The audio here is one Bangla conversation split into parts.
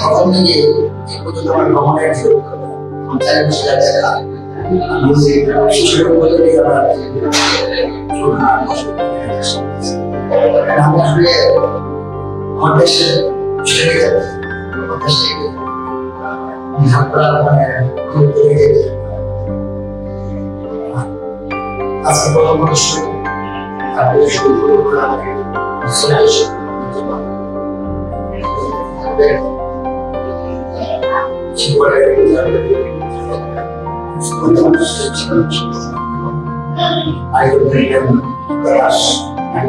তখন থেকে এই পর্যন্ত আমার ভ্রমণের যে বসে যাচ্ছে শিশুর বলে দিয়ে আমরা আসলে আমার দেশে ছেড়ে যাবে আমার দেশে ঝাপড়া মানে খুব বেড়ে গেছে আজকে প্রথম মানুষ তারপরে শুরু করে I will bring them the rush and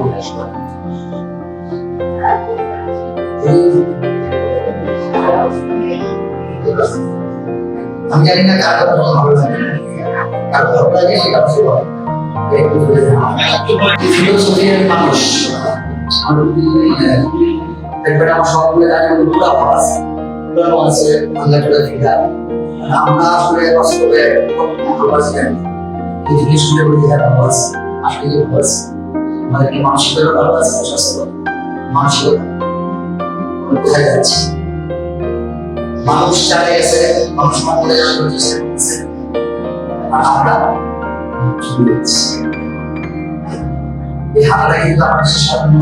আমি জানি না কার কথা ভালো লাগে কার ভালো লাগে সেটা ভালো মানুষ আমার সবগুলো জানি দুটাও আছে দুটাও আছে আল্লাহ করে আমরা আসলে বাস্তবে ভালোবাসি এই জিনিসগুলো বলি হ্যাঁ ভালোবাসি আসলে ভালোবাসি আমাদের কি মানসিকতা ভালোবাসি স্বাস্থ্য মানসিকতা কোথায় যাচ্ছে? মানুষ চালে গেছে, মানুষ মঙ্গলে যাওয়ার চেষ্টা করছে আর আমরা এই হাতটা কিন্তু আমাদের সাধারণ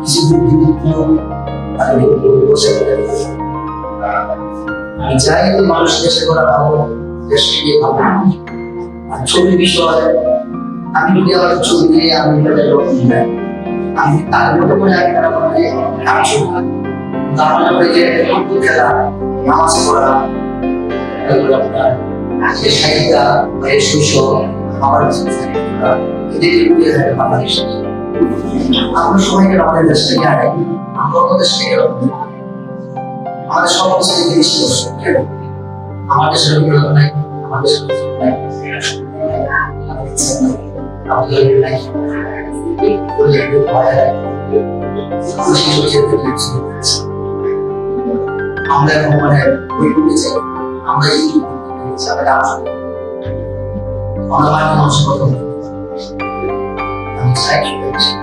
কিছু বুদ্ধিমত্ত বসে আমি চাই যে মানুষ দেশে করা ভালো দেশকে নিয়ে ভালো। আর ছবি বিষয় আমি যদি আমার ছবি নিয়ে আমি দেয় আমি তার মতো করে আমি তার মধ্যে কাজ মানে ওই যে, ফুটবল খেলা, নামাজ পড়া যে সাহিত্যা আমার এদের বাংলাদেশ? আমরা সবাইকে আমাদের দেশ আগে আমরা অন্য দেশ আমাদের কেন আমার দেশের নাই, আমার আমাদের নাই। আমরা মানে আমরা বলি আমি চাই